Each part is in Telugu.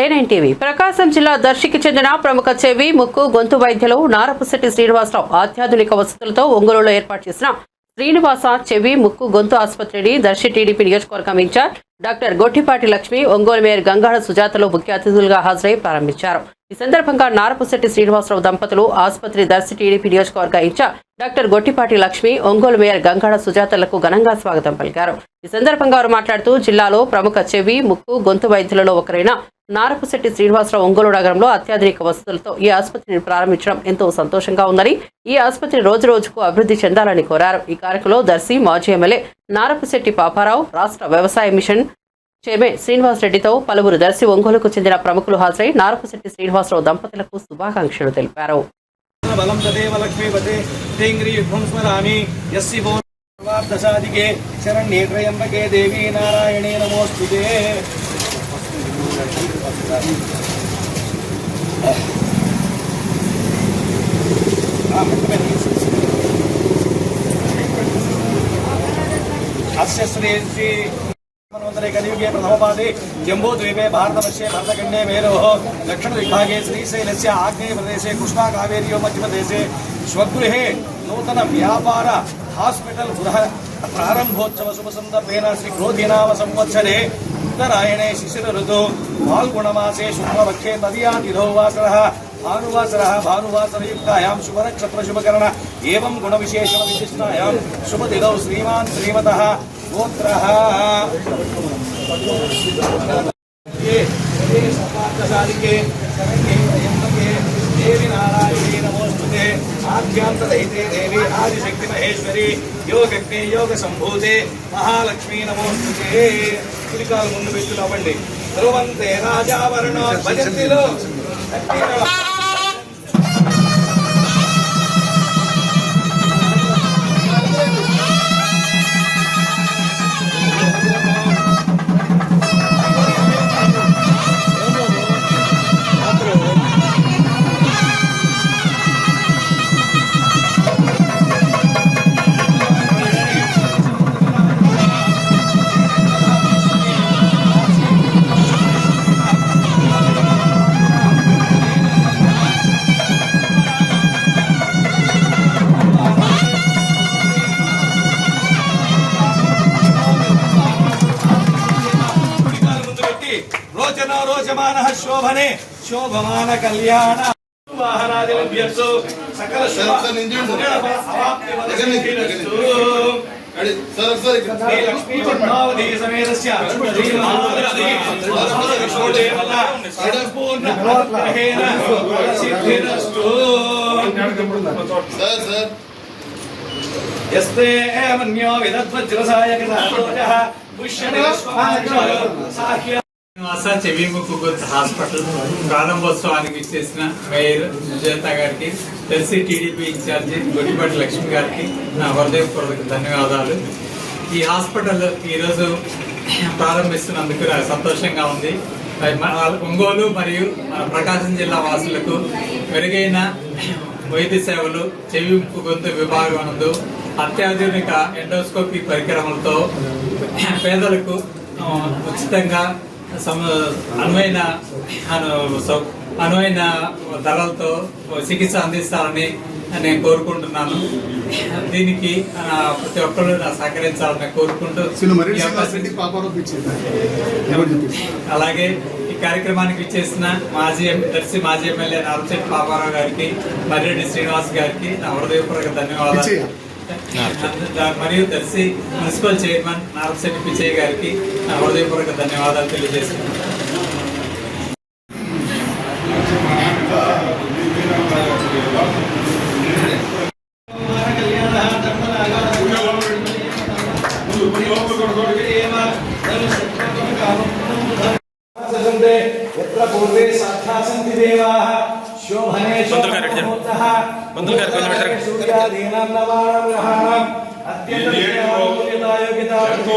ఏనైన్ ప్రకాశం జిల్లా దర్శికి చెందిన ప్రముఖ చెవి ముక్కు గొంతు వైద్యులు నారపుశెట్టి శ్రీనివాసరావు అత్యాధునిక వసతులతో ఒంగోలులో ఏర్పాటు చేసిన శ్రీనివాస చెవి ముక్కు గొంతు ఆసుపత్రిని దర్శి టీడీపీ నియోజకవర్గం incharge doctor Gottipati Lakshmi Ongole mayor Gangada సుజాతలో ముఖ్య అతిథులుగా హాజరై ప్రారంభించారు. ఈ సందర్భంగా నారపుశెట్టి శ్రీనివాసరావు దంపతులు ఆసుపత్రి దర్శి టీడీపీ నియోజకవర్గ incharge doctor Gottipati Lakshmi Ongole mayor Gangada సుజాతలకు ఘనంగా స్వాగతం పలికారు. ఈ సందర్భంగా వారు మాట్లాడుతూ జిల్లాలో ప్రముఖ చెవి ముక్కు గొంతు వైద్యులలో ఒకరైన నారపుశెట్టి శ్రీనివాసరావు ఒంగోలు నగరంలో అత్యాధునిక వసతులతో ఈ ఆసుపత్రిని ప్రారంభించడం ఎంతో సంతోషంగా ఉందని ఈ ఆసుపత్రి రోజు రోజుకు అభివృద్ధి చెందాలని కోరారు. ఈ కార్యక్రమంలో దర్శి మాజీ ఎమ్మెల్యే నారపుశెట్టి పాపారావు రాష్ట్ర వ్యవసాయ మిషన్ చైర్మన్ శ్రీనివాస్ రెడ్డితో పలువురు దర్శి ఒంగోలుకు చెందిన ప్రముఖులు హాజరై నారపుశెట్టి శ్రీనివాసరావు దంపతులకు శుభాకాంక్షలు తెలిపారు. బలం मनोन्तरे कलियुगे प्रथमपादे जम्बूद्वीपे भारतवर्षे भरतखण्डे मेरोः दक्षिणविभागे श्रीशैलस्य आग्नेयप्रदेशे कृष्णाकावेर्यो मध्यप्रदेशे स्वगृहे नूतनव्यापार हास्पिटल् गृह प्रारम्भोत्सव शुभसन्दर्भेन श्रीक्रोधीनाम संवत्सरे उत्तरायणे शिशिर ऋतु फाल्गुणमासे शुक्लपक्षे तदीयातिथौ वासरः భానువాసర భానువాసరయుక్తాయాం శుభరక్షత్ర శుభకరణ ఏం గుణ విశేషణ విశిష్టాయాం శుభదిగౌ శ్రీమాన్ శ్రీమత గోత్ర దేవి నారాయణీ నమోస్తుతే ఆధ్యాంతదహితే దేవి ఆదిశక్తి మహేశ్వరి యోగగ్ని యోగ సంభూతే మహాలక్ష్మీ నమోస్తుతే పులికాలు ముందు పెట్టు అవ్వండి ధ్రువంతే రాజావరణ భజంతిలో శోభనే శోభమాన కళ్యాణ. వాహనాది లభ్యస్తు. సకల యస్తే మన్యో పుష్యణి సాహ్య శ్రీనివాస చెవిముక్కు గొంతు హాస్పిటల్ ప్రారంభోత్సవానికి ఇచ్చేసిన మేయర్ సుజాత గారికి తెలిసి టీడీపీ ఇన్ఛార్జి గొట్టిపాటి లక్ష్మి గారికి నా హృదయపూర్వక ధన్యవాదాలు. ఈ హాస్పిటల్ ఈరోజు ప్రారంభిస్తున్నందుకు నాకు సంతోషంగా ఉంది. మరి ఒంగోలు మరియు ప్రకాశం జిల్లా వాసులకు మెరుగైన వైద్య సేవలు చెవి ముక్కు గొంతు విభాగం అత్యాధునిక ఎండోస్కోపీ పరికరములతో పేదలకు ఉచితంగా అనువైన అనువైన ధరలతో చికిత్స అందిస్తారని నేను కోరుకుంటున్నాను. దీనికి ప్రతి ఒక్కరు సహకరించాలని కోరుకుంటూ అలాగే ఈ కార్యక్రమానికి ఇచ్చేసిన మాజీ దర్శి మాజీ ఎమ్మెల్యే నారచెట్టి పాపారావు గారికి మర్రెడ్డి శ్రీనివాస్ గారికి నా హృదయపూర్వక ధన్యవాదాలు. మరియు దర్శి మున్సిపల్ చైర్మన్ నారపశెట్టి పిచ్చయ్య గారికి నా హృదయపూర్వక ధన్యవాదాలు తెలియజేస్తున్నాను. శోభనే శోభనోత్తః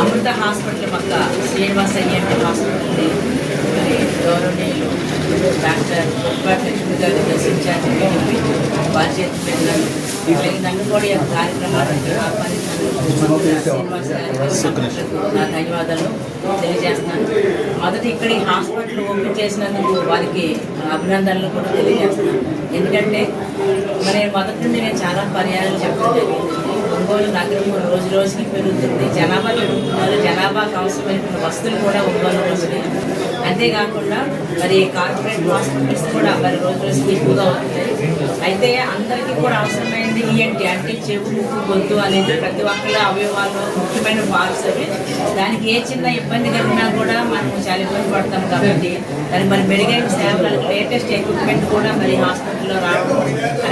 అమృత హాస్పిటల్ పక్క శ్రీనివాస ఐఎంటీ హాస్పిటల్ని మరి గౌరవనీయులు డాక్టర్ ఉప్పాటి లక్ష్మి గారు దర్శించారు వారి చేతి మీద అలాగే నన్ను కార్యక్రమానికి ఆహ్వానించినందుకు నా ధన్యవాదాలు తెలియజేస్తున్నాను మొదట ఇక్కడ ఈ హాస్పిటల్ ఓపెన్ చేసినందుకు వారికి అభినందనలు కూడా తెలియజేస్తున్నాను ఎందుకంటే మరి మొదటి నుండి నేను చాలా పర్యాలు చెప్పడం జరిగింది ఒంగోలు నగరం రోజు రోజుకి పెరుగుతుంది. జనాభా పెరుగుతున్నారు. జనాభాకు అవసరమైన వస్తువులు కూడా ఒంగోలు రోజుకి అంతేకాకుండా మరి కార్పొరేట్ హాస్పిటల్స్ కూడా మరి రోజు రోజుకి ఎక్కువగా అవుతున్నాయి అయితే అందరికీ కూడా అవసరమైనది ఈఎన్టీ అంటే చెవు ముక్కు గొంతు అనేది ప్రతి ఒక్కరి అవయవాలు ముఖ్యమైన పార్ట్స్ అవి. దానికి ఏ చిన్న ఇబ్బంది కలిగినా కూడా మనం చాలా ఇబ్బంది పడతాం కాబట్టి దానికి మరి మెరుగైన సేవలు లేటెస్ట్ ఎక్విప్మెంట్ కూడా మరి హాస్పిటల్లో రావడం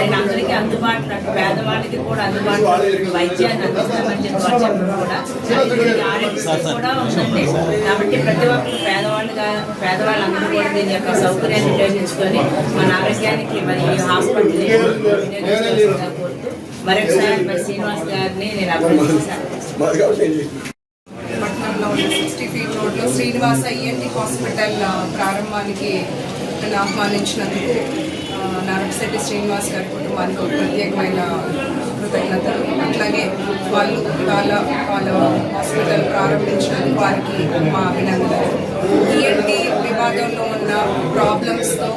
ఆయన అందరికీ అందుబాటులో పేదవాళ్ళకి కూడా అందుబాటులో వైద్యాన్ని అందిస్తామని చెప్పి కూడా కూడా ఉందండి. కాబట్టి ప్రతి ఒక్కరు పేదవాళ్ళుగా పేదవాళ్ళందరూ కూడా దీని యొక్క సౌకర్యాన్ని ఉపయోగించుకొని మన ఆరోగ్యానికి మరి హాస్పిటల్ కోరుతూ మరొకసారి మరి శ్రీనివాస్ గారిని నేను అభినందిస్తాను. పట్నంలో పట్టణంలో ఉన్న సిక్స్టీ ఫీట్ రోడ్లో శ్రీనివాస ఈఎన్టీ హాస్పిటల్ ప్రారంభానికి నన్ను ఆహ్వానించినందుకు. శ్రీనివాస్ గారి కుటుంబానికి ఒక ప్రత్యేకమైన కృతజ్ఞతలు. అట్లాగే వాళ్ళు వాళ్ళ వాళ్ళ హాస్పిటల్ ప్రారంభించడానికి వారికి మా అభినందనలు. ఈఎన్టీ విభాగంలో ఉన్న ప్రాబ్లమ్స్తో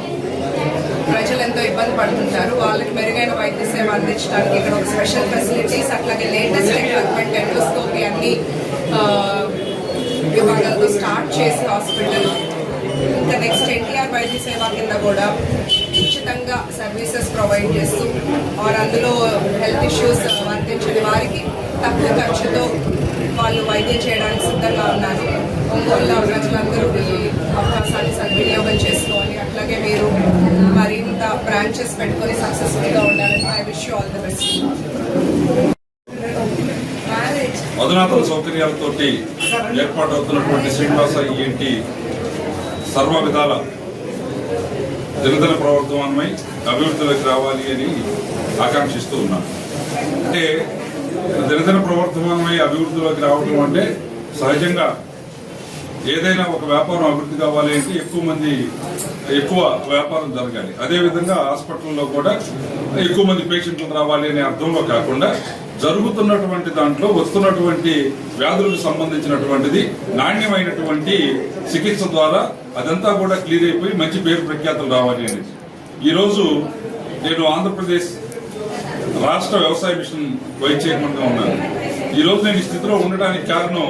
ప్రజలు ఎంతో ఇబ్బంది పడుతుంటారు. వాళ్ళకి మెరుగైన వైద్య సేవ అందించడానికి ఇక్కడ ఒక స్పెషల్ ఫెసిలిటీస్ అట్లాగే లేటెస్ట్ ఎక్విప్మెంట్ ఎండోస్కోపీ అన్ని విభాగాలతో స్టార్ట్ చేసి హాస్పిటల్. ఇంకా నెక్స్ట్ ఎన్టీఆర్ వైద్య సేవ కింద కూడా ఉచితంగా సర్వీసెస్ ప్రొవైడ్ చేస్తూ వారు అందులో హెల్త్ ఇష్యూస్ వర్తించని వారికి తక్కువ ఖర్చుతో వాళ్ళు వైద్యం చేయడానికి సిద్ధంగా ఉన్నారు. ఒంగోలులో ప్రజలందరూ ఈ అవకాశాన్ని సద్వినియోగం చేసుకోవాలి. అట్లాగే మీరు మరింత బ్రాంచెస్ పెట్టుకొని సక్సెస్ఫుల్గా ఉండాలని I wish all the best. అధునాతన సౌకర్యాలతోటి ఏర్పాటవుతున్నటువంటి శ్రీనివాస ఏంటి సర్వ విధాల దినదిన ప్రవర్తమానమై అభివృద్ధిలోకి రావాలి అని ఆకాంక్షిస్తూ ఉన్నాను అంటే దినదిన ప్రవర్తమానమై అభివృద్ధిలోకి రావడం అంటే సహజంగా ఏదైనా ఒక వ్యాపారం అభివృద్ధి కావాలి అంటే ఎక్కువ మంది ఎక్కువ వ్యాపారం జరగాలి. అదేవిధంగా హాస్పిటల్లో కూడా ఎక్కువ మంది పేషెంట్లు రావాలి అనే అర్థంలో కాకుండా జరుగుతున్నటువంటి దాంట్లో వస్తున్నటువంటి వ్యాధులకు సంబంధించినటువంటిది నాణ్యమైనటువంటి చికిత్స ద్వారా అదంతా కూడా క్లియర్ అయిపోయి మంచి పేరు ప్రఖ్యాతులు రావాలి అనేది ఈరోజు నేను ఆంధ్రప్రదేశ్ రాష్ట్ర వ్యవసాయ మిషన్ వైస్ చైర్మన్గా ఉన్నాను. ఈరోజు నేను ఈ స్థితిలో ఉండడానికి కారణం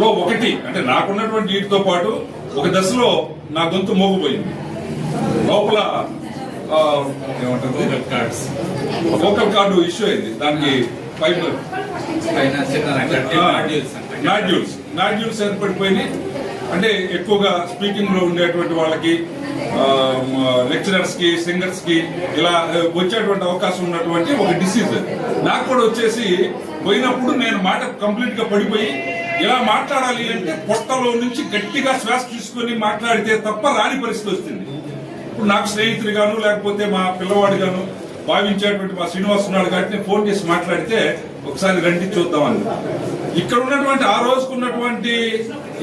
లో ఒకటి అంటే నాకున్నటువంటి వీటితో పాటు ఒక దశలో నా గొంతు మోగిపోయింది. లోపల ఏమంటారు? లోకల్ కార్డు ఇష్యూ అయింది. దానికి ఫైబర్ మాడ్యూల్స్ నాడ్యూల్స్ ఏర్పడిపోయినాయి. అంటే ఎక్కువగా స్పీకింగ్లో ఉండేటువంటి వాళ్ళకి లెక్చరర్స్కి సింగర్స్కి ఇలా వచ్చేటువంటి అవకాశం ఉన్నటువంటి ఒక డిసీజ్ నాకు కూడా వచ్చేసి పోయినప్పుడు నేను మాట కంప్లీట్గా పడిపోయి ఇలా మాట్లాడాలి అంటే పొట్టలో నుంచి గట్టిగా శ్వాస తీసుకొని మాట్లాడితే తప్ప రాని పరిస్థితి వస్తుంది ఇప్పుడు నాకు స్నేహితుడు గాను లేకపోతే మా పిల్లవాడు గాను భావించేటువంటి మా శ్రీనివాస్ ఉన్నాడు కాబట్టి నేను ఫోన్ చేసి మాట్లాడితే ఒకసారి రండి చూద్దామని. ఇక్కడ ఉన్నటువంటి ఆ రోజుకున్నటువంటి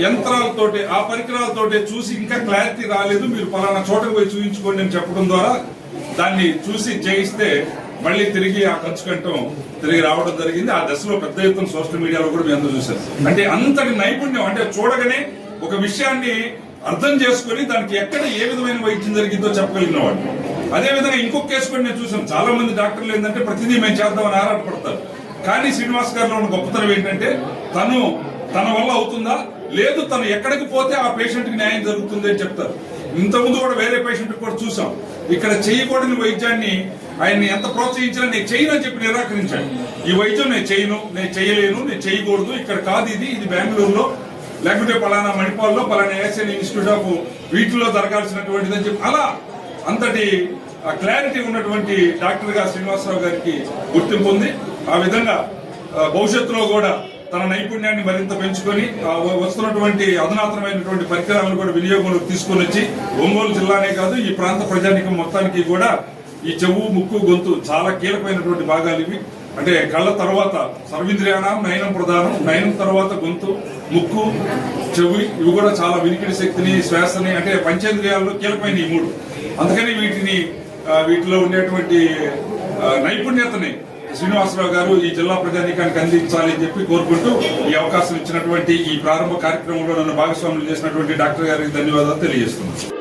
యంత్రాలతోటి ఆ పరికరాలతోటి చూసి ఇంకా క్లారిటీ రాలేదు. మీరు పలానా చోటకు పోయి చూపించుకోండి అని చెప్పడం ద్వారా దాన్ని చూసి చేయిస్తే మళ్ళీ తిరిగి ఆ ఖర్చు కంటం తిరిగి రావడం జరిగింది. ఆ దశలో పెద్ద ఎత్తున సోషల్ మీడియాలో కూడా మేము అందరూ చూశారు. అంటే అంతటి నైపుణ్యం అంటే చూడగానే ఒక విషయాన్ని అర్థం చేసుకొని దానికి ఎక్కడ ఏ విధమైన వైద్యం జరిగిందో చెప్పగలిగిన వాడు. అదే విధంగా ఇంకొక కేసు కూడా నేను చూసాను చాలా మంది డాక్టర్లు ఏంటంటే ప్రతిదీ మేము చేద్దామని ఆరాటపడతారు కానీ శ్రీనివాస్ గారిలో ఉన్న గొప్పతనం ఏంటంటే తను తన వల్ల అవుతుందా? లేదు తను ఎక్కడికి పోతే ఆ పేషెంట్కి న్యాయం జరుగుతుంది అని చెప్తారు. ఇంతకుముందు కూడా వేరే పేషెంట్ కూడా చూసాం ఇక్కడ చేయకూడని వైద్యాన్ని ఆయన్ని ఎంత ప్రోత్సహించినా నేను చేయను అని చెప్పి నిరాకరించాడు. ఈ వైద్యం నేను చేయను నేను చేయలేను నేను చేయకూడదు. ఇక్కడ కాదు ఇది ఇది బెంగళూరులో లేకపోతే పలానా మణిపాల్లో పలానా ఏషియన్ ఇన్స్టిట్యూట్ ఆఫ్ వీటిలో జరగాల్సినటువంటిది అని చెప్పి అలా అంతటి క్లారిటీ ఉన్నటువంటి డాక్టర్గా శ్రీనివాసరావు గారికి గుర్తింపు ఉంది. ఆ విధంగా భవిష్యత్తులో కూడా తన నైపుణ్యాన్ని మరింత పెంచుకొని ఆ వస్తున్నటువంటి అధునాతనమైనటువంటి పరికరాలను కూడా వినియోగంలోకి తీసుకొని వచ్చి ఒంగోలు జిల్లానే కాదు ఈ ప్రాంత ప్రజానికం మొత్తానికి కూడా ఈ చెవు ముక్కు గొంతు చాలా కీలకమైనటువంటి భాగాలు ఇవి. అంటే కళ్ళ తర్వాత సర్వింద్రియాణం నయనం ప్రధానం నయనం తర్వాత గొంతు ముక్కు చెవి ఇవి కూడా చాలా వినికిడి శక్తిని శ్వాసని అంటే పంచేంద్రియాల్లో కీలకమైన ఈ మూడు. అందుకని వీటిని వీటిలో ఉండేటువంటి నైపుణ్యతని శ్రీనివాసరావు గారు ఈ జిల్లా ప్రజానీకానికి అందించాలి అని చెప్పి కోరుకుంటూ ఈ అవకాశం ఇచ్చినటువంటి ఈ ప్రారంభ కార్యక్రమంలో నన్ను భాగస్వాములు చేసినటువంటి డాక్టర్ గారికి ధన్యవాదాలు తెలియజేస్తున్నాను.